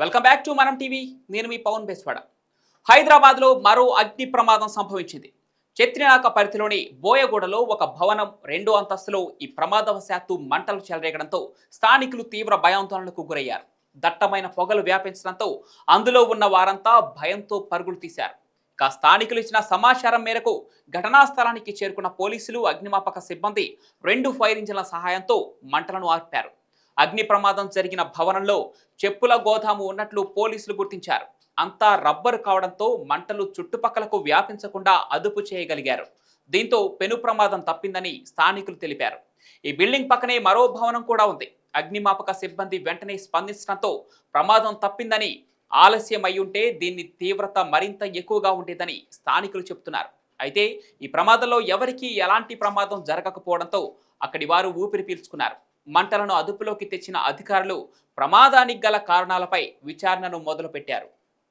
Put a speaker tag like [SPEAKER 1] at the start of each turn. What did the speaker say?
[SPEAKER 1] Welcome back to Manam TV నేను మీ పవన్ బెస్వాడ. హైదరాబాద్లో మరో అగ్ని ప్రమాదం సంభవించింది. చెత్రినాక పరిధిలోని బోయగూడలో ఒక భవనం రెండో అంతస్తులో ఈ ప్రమాదవశాత్తు మంటలు చెలరేగడంతో స్థానికులు తీవ్ర భయాందోళనకు గురయ్యారు. దట్టమైన పొగలు వ్యాపించడంతో అందులో ఉన్న వారంతా భయంతో పరుగులు తీశారు. ఇక స్థానికులు ఇచ్చిన సమాచారం మేరకు ఘటనా స్థలానికి చేరుకున్న పోలీసులు అగ్నిమాపక సిబ్బంది రెండు ఫైర్ ఇంజిన్ల సహాయంతో మంటలను ఆర్పారు. అగ్ని ప్రమాదం జరిగిన భవనంలో చెప్పుల గోదాము ఉన్నట్లు పోలీసులు గుర్తించారు. అంతా రబ్బరు కావడంతో మంటలు చుట్టుపక్కలకు వ్యాపించకుండా అదుపు చేయగలిగారు. దీంతో పెను ప్రమాదం తప్పిందని స్థానికులు తెలిపారు. ఈ బిల్డింగ్ పక్కనే మరో భవనం కూడా ఉంది. అగ్నిమాపక సిబ్బంది వెంటనే స్పందించడంతో ప్రమాదం తప్పిందని ఆలస్యం అయ్యుంటే దీన్ని తీవ్రత మరింత ఎక్కువగా ఉండేదని స్థానికులు చెబుతున్నారు. అయితే ఈ ప్రమాదంలో ఎవరికీ ఎలాంటి ప్రమాదం జరగకపోవడంతో అక్కడి వారు ఊపిరి పీల్చుకున్నారు. మంటలను అదుపులోకి తెచ్చిన అధికారులు ప్రమాదానికి గల కారణాలపై విచారణను మొదలుపెట్టారు.